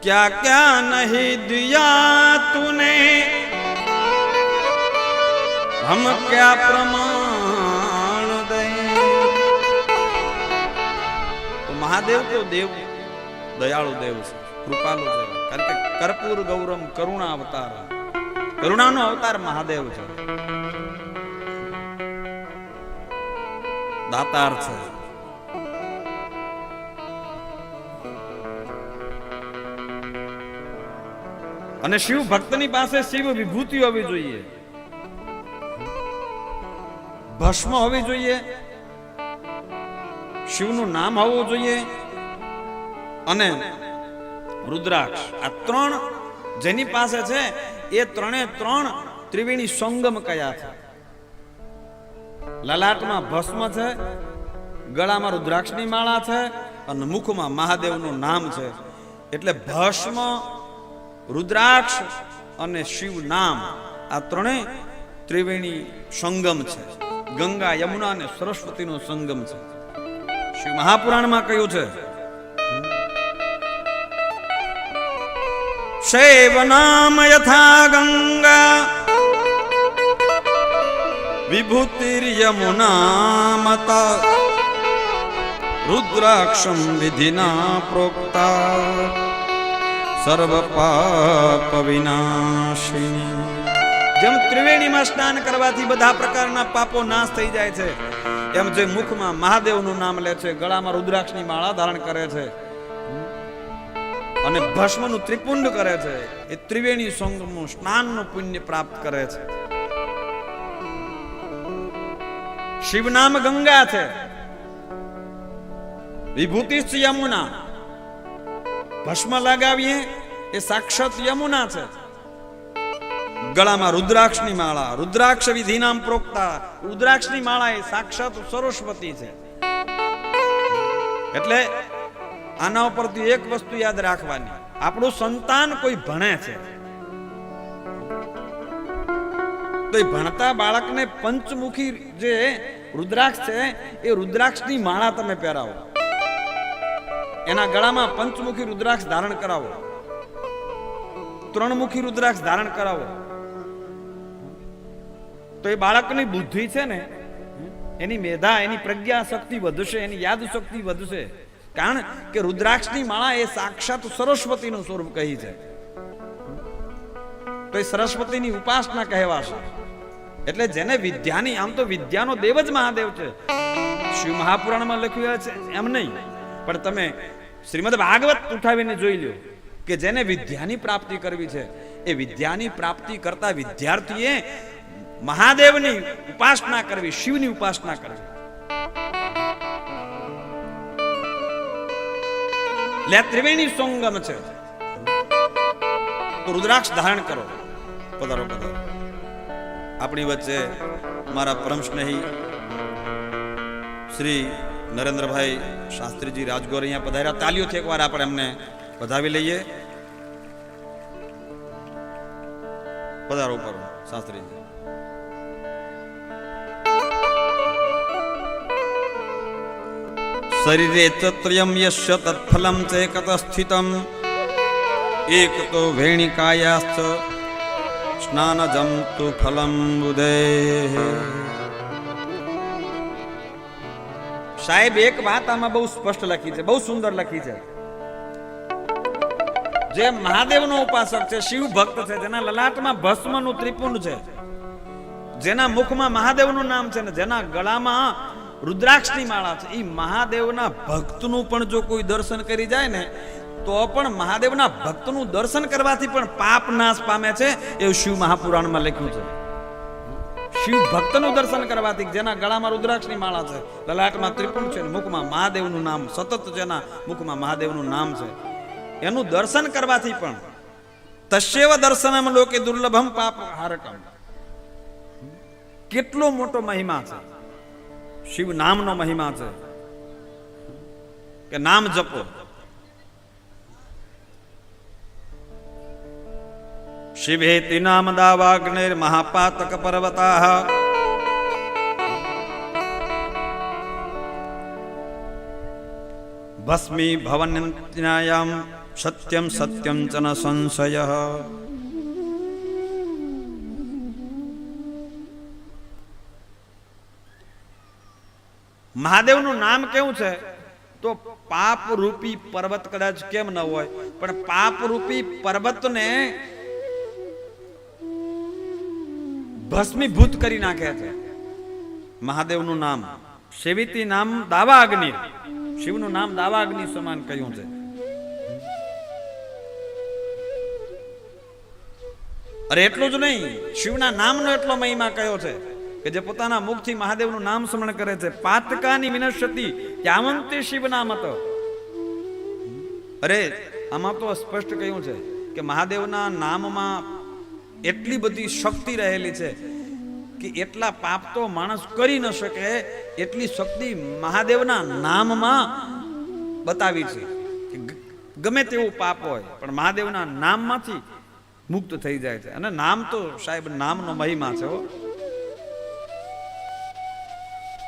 क्या क्या नहीं दिया तूने हम क्या प्रमाण दें તો મહાદેવ તો દેવ દયાળુ દેવ છે કૃપાલુ છે કારણ કે કર્પૂર ગૌરમ કરુણા અવતાર કરુણાનો અવતાર મહાદેવ છે દાતાર છે અને શિવ ભક્તની પાસે શિવ વિભૂતિ હોવી જોઈએ. ભસ્મ હોવી જોઈએ. શિવનું નામ હોવું જોઈએ. અને રુદ્રાક્ષ, આ ત્રણ જેની પાસે છે, એ ત્રણે ત્રણ ત્રિવેણી સંગમ કયા છે? લલાટમાં ભસ્મ છે, ગળામાં રુદ્રાક્ષની માળા છે અને મુખમાં મહાદેવનું નામ છે. એટલે ભસ્મ રુદ્રાક્ષ અને શિવ નામ આ ત્રણેય ત્રિવેણી સંગમ છે. ગંગા, યમુના અને સરસ્વતીનો સંગમ છે. શિવ મહાપુરાણમાં કહ્યું છે શૈવ નામ યથા ગંગા વિભૂતિર્યમુના મતા રુદ્રાક્ષમ વિધિના પ્રોક્તા. સર્વ પાપ વિનાશિની જેમ ત્રિવેણીમાં સ્નાન કરવાથી બધા પ્રકારના પાપો નાશ થઈ જાય છે, એમ જે મુખમાં મહાદેવનું નામ લે છે, ગળામાં રુદ્રાક્ષની માળા ધારણ કરે છે, અને ભસ્મનું ત્રિપુંડ કરે છે, એ ત્રિવેણી સંગમનું સ્નાનનું પુણ્ય પ્રાપ્ત કરે છે. શિવનામ ગંગા છે. વિભૂતિ યમુના. ભસ્મ લગાવીએ એ સાક્ષાત યમુના છે. ગળામાં રુદ્રાક્ષની માળા, રુદ્રાક્ષ વિધિ નામ પ્રોક્તા, રુદ્રાક્ષની માળા એ સાક્ષાત સરસ્વતી છે. એટલે આના ઉપરથી એક વસ્તુ યાદ રાખવાની, આપણું સંતાન કોઈ ભણે છે. તો એ ભણતા બાળકને પંચમુખી જે રુદ્રાક્ષ છે, એ રુદ્રાક્ષની માળા તમે પહેરાવો. એના ગળામાં પંચમુખી રુદ્રાક્ષ ધારણ કરાવો. ત્રણમુખી રુદ્રાક્ષ ધારણ કરાવો. તો એ બાળકની બુદ્ધિ છે ને, એની મેધા, એની પ્રજ્ઞા શક્તિ વધશે, એની યાદ શક્તિ વધશે. કારણ કે રુદ્રાક્ષની માળા એ સાક્ષાત સરસ્વતીનું સ્વરૂપ કહી છે. તો એ સરસ્વતીની ઉપાસના કહેવાશે. એટલે જેને વિદ્યાની, આમ તો વિદ્યાનો દેવ જ મહાદેવ છે. શિવ મહાપુરાણમાં લખ્યું છે, એમ નહીં. પણ તમે શ્રીમદ ભાગવત ઉઠાવીને જોઈ લો કે જેને વિદ્યાની પ્રાપ્તિ કરવી છે, એ વિદ્યાની પ્રાપ્તિ કરતા વિદ્યાર્થીએ મહાદેવની ઉપાસના કરવી, શિવની ઉપાસના કરવી. લે ત્રિવેણી સંગમ છે. તો રુદ્રાક્ષ ધારણ કરો. પધારો પધારો. આપણી વચ્ચે મારા પરમ સ્નેહી શ્રી નરેન્દ્રભાઈ શાસ્ત્રીજી રાજગોર અહીંયા પધાર્યા. તાલીઓથી એકવાર આપણે એમને વધાવી લઈએ. પધારો ઉપર, શાસ્ત્રીજી. શરીરે ચત્રયમ યશ્ય તત્ફલમ ચેકત સ્થિતમ એક તો વેણિકાયાસ્થ સ્નાનજમ તુ ફલમ ઉદે સાહેબ, એક વાત આમાં બહુ સ્પષ્ટ લખી છે, બહુ સુંદર લખી છે. જે મહાદેવનો ઉપાસક છે, શિવ ભક્ત છે, જેના લલાટમાં ભસ્મનું ત્રિપુંડ છે, જેના મુખમાં મહાદેવનું નામ છે ને જેના ગળામાં રુદ્રાક્ષની માળા છે એ મહાદેવના ભક્તનું પણ જો કોઈ દર્શન કરી જાય ને, તો પણ મહાદેવના ભક્તનું દર્શન કરવાથી પણ પાપ નાશ પામે છે, એવું શિવ મહાપુરાણમાં લખ્યું છે. શિવ ભક્તનું દર્શન કરવાથી જેના ગળામાં રુદ્રાક્ષની માળા છે, લલાટમાં ત્રિપુણ છે મુખમાં મહાદેવનું નામ, સતત જેના મુખમાં મહાદેવનું નામ છે. એનું દર્શન કરવાથી પણ તસ્યવ દર્શનમ લોકે દુર્લભમ પાપ હારકમ. કેટલો મોટો મહિમા છે. શિવ નામનો મહિમા છે. કે નામ જપો. શિવેતિ નામ દાવાગ્નિર મહાપાતક પર્વતા ભસ્મી ભવન્યાયામ સત્યમ સત્યમ ચ સંશય મહાદેવનું નામ કેવું છે? તો પાપ રૂપી પર્વત કદાચ કેમ ન હોય, પણ પાપ રૂપી પર્વતને ભસ્મીભૂત કરી નાખે છે. મહાદેવનું નામ સેવિતી નામ દાવા અગ્નિ શિવનું નામ દાવા અગ્નિ સમાન કહ્યું છે. અરે એટલું જ નહીં, શિવના નામનો એટલો મહિમા કયો છે કે જે પોતાના મુખથી મહાદેવનું નામ સ્મરણ કરે છે. પાતકાની વિનશતિ ત્યાવંતે શિવ નામ હતો અરે, આમાં તો સ્પષ્ટ કહ્યું છે કે મહાદેવના નામમાં એટલી બધી શક્તિ રહેલી છે કે એટલા પાપ તો માણસ કરી ન શકે, એટલી શક્તિ મહાદેવના નામમાં બતાવી છે ગમે તેવું પાપ હોય, પણ મહાદેવના નામમાંથી મુક્ત થઈ જાય છે. અને નામ તો સાહેબ નામનો મહિમા છે હો.